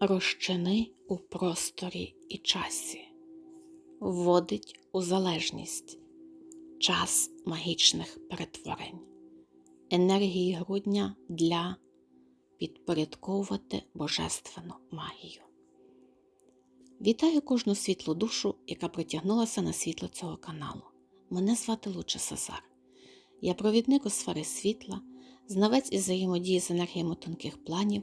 розчини у просторі і часі, вводить у залежність час магічних перетворень, енергії грудня для підпорядковувати божественну магію. Вітаю кожну світлу душу, яка притягнулася на світло цього каналу. Мене звати Луча Сазар. Я провідник у сфери світла, знавець із взаємодії з енергіями тонких планів,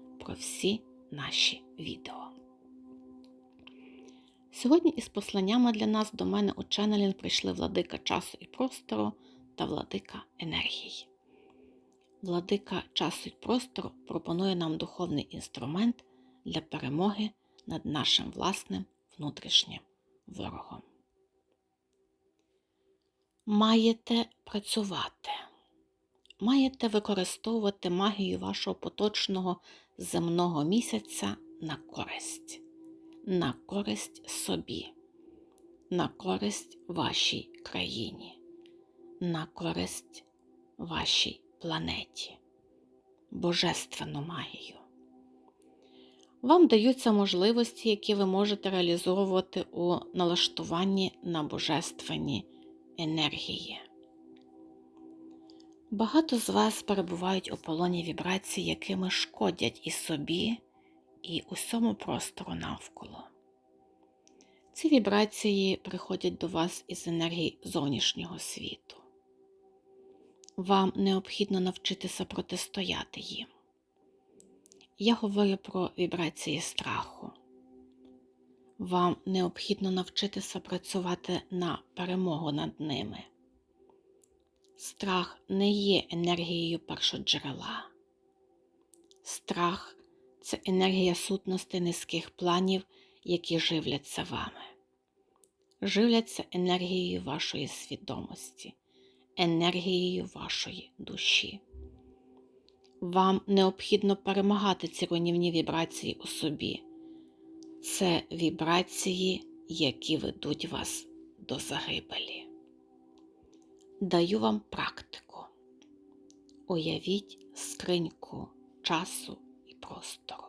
про всі наші відео. Сьогодні із посланнями для нас до мене у ченелінг прийшли владика часу і простору та владика енергії. Владика часу і простору пропонує нам духовний інструмент для перемоги над нашим власним внутрішнім ворогом. Маєте працювати, маєте використовувати магію вашого поточного земного місяця на користь, на користь собі, на користь вашій країні, на користь вашій планеті, божественну магію. Вам даються можливості, які ви можете реалізовувати у налаштуванні на божественні енергії. Багато з вас перебувають у полоні вібрацій, якими шкодять і собі, і усьому простору навколо. Ці вібрації приходять до вас із енергії зовнішнього світу. Вам необхідно навчитися протистояти їм. Я говорю про вібрації страху. Вам необхідно навчитися працювати на перемогу над ними. Страх не є енергією першоджерела. Страх це енергія сутності низьких планів, які живляться вами, живляться енергією вашої свідомості, енергією вашої душі. Вам необхідно перемагати ці руйнівні вібрації у собі. Це вібрації, які ведуть вас до загибелі. Даю вам практику. Уявіть скриньку часу і простору.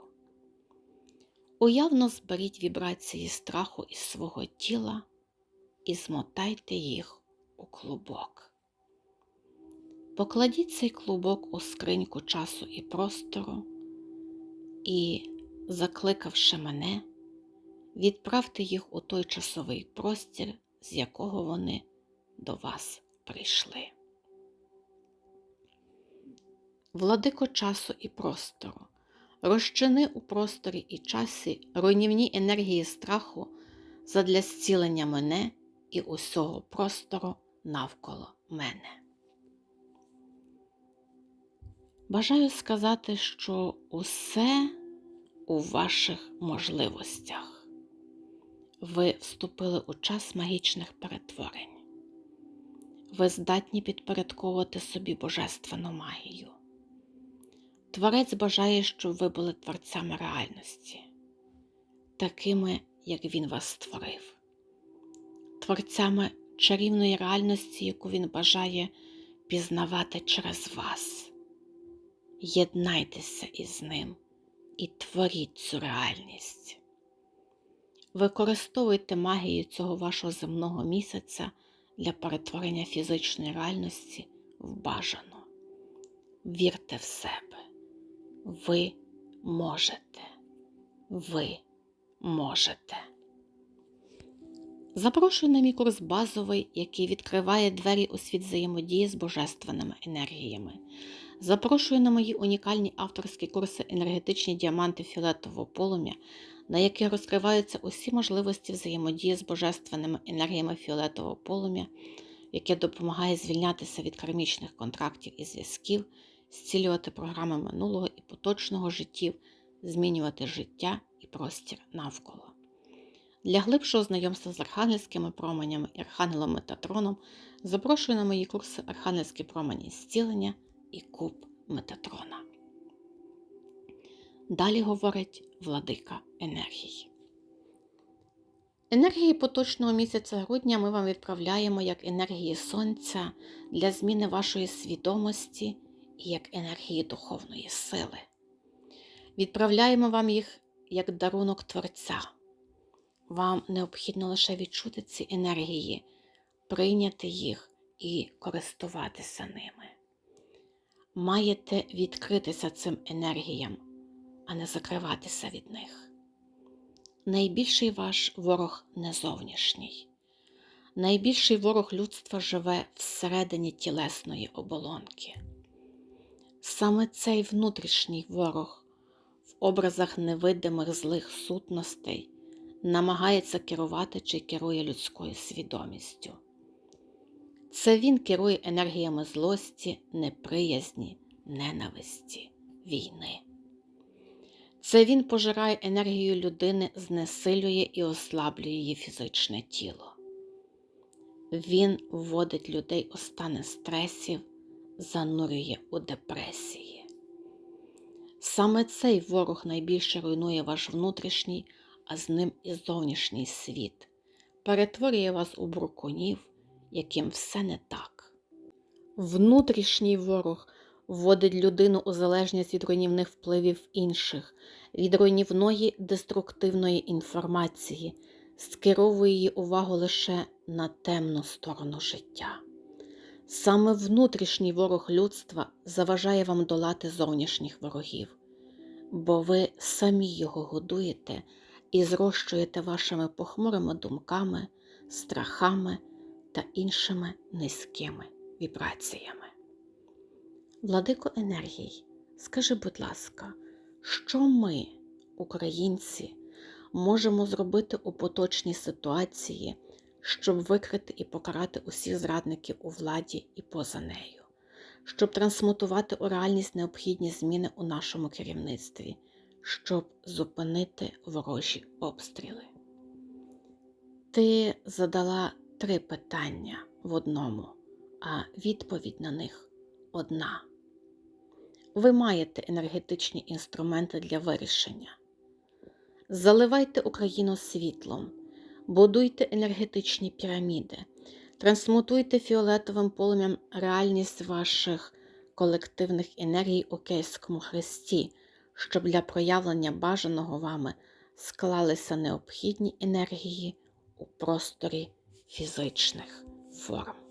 Уявно зберіть вібрації страху із свого тіла і змотайте їх у клубок. Покладіть цей клубок у скриньку часу і простору і, закликавши мене, відправте їх у той часовий простір, з якого вони до вас прийшли. Владико часу і простору, розчини у просторі і часі руйнівні енергії страху задля зцілення мене і усього простору навколо мене. Бажаю сказати, що усе у ваших можливостях. Ви вступили у час магічних перетворень. Ви здатні підпорядковувати собі божественну магію. Творець бажає, щоб ви були творцями реальності, такими, як він вас створив, творцями чарівної реальності, яку він бажає пізнавати через вас. Єднайтеся із ним і творіть цю реальність. Використовуйте магію цього вашого земного місяця для перетворення фізичної реальності в бажану. Вірте в себе. Ви можете. Ви можете. Запрошую на мій курс базовий, який відкриває двері у світ взаємодії з божественними енергіями. Запрошую на мої унікальні авторські курси енергетичні діаманти фіолетового полум'я, на яких розкриваються усі можливості взаємодії з божественними енергіями фіолетового полум'я, яке допомагає звільнятися від кармічних контрактів і зв'язків, зцілювати програми минулого і поточного життів, змінювати життя і простір навколо. Для глибшого знайомства з архангельськими променями і архангелом Метатроном запрошую на мої курси Архангельські промені зцілення і куб Метатрона. Далі говорить владика енергії. Енергії поточного місяця грудня ми вам відправляємо як енергії сонця для зміни вашої свідомості і як енергії духовної сили. Відправляємо вам їх як дарунок Творця. Вам необхідно лише відчути ці енергії, прийняти їх і користуватися ними. Маєте відкритися цим енергіям, а не закриватися від них. Найбільший ваш ворог не зовнішній. Найбільший ворог людства живе всередині тілесної оболонки. Саме цей внутрішній ворог в образах невидимих злих сутностей намагається керувати чи керує людською свідомістю. Це він керує енергіями злості, неприязні, ненависті, війни. Це він пожирає енергію людини, знесилює і ослаблює її фізичне тіло. Він вводить людей у стани стресів, занурює у депресії. Саме цей ворог найбільше руйнує ваш внутрішній, а з ним і зовнішній світ, перетворює вас у брукунів, яким все не так. Внутрішній ворог вводить людину у залежність від руйнівних впливів інших, від руйнівної деструктивної інформації, скеровує її увагу лише на темну сторону життя. Саме внутрішній ворог людства заважає вам долати зовнішніх ворогів, бо ви самі його годуєте і зрощуєте вашими похмурими думками, страхами та іншими низькими вібраціями. Владико енергій, скажи, будь ласка, що ми, українці, можемо зробити у поточній ситуації, щоб викрити і покарати усіх зрадників у владі і поза нею, щоб трансмутувати у реальність необхідні зміни у нашому керівництві, щоб зупинити ворожі обстріли? Ти задала три питання в одному, а відповідь на них одна. Ви маєте енергетичні інструменти для вирішення. Заливайте Україну світлом, будуйте енергетичні піраміди, трансмутуйте фіолетовим полум'ям реальність ваших колективних енергій у Київському Христі, щоб для проявлення бажаного вами склалися необхідні енергії у просторі фізичних форм.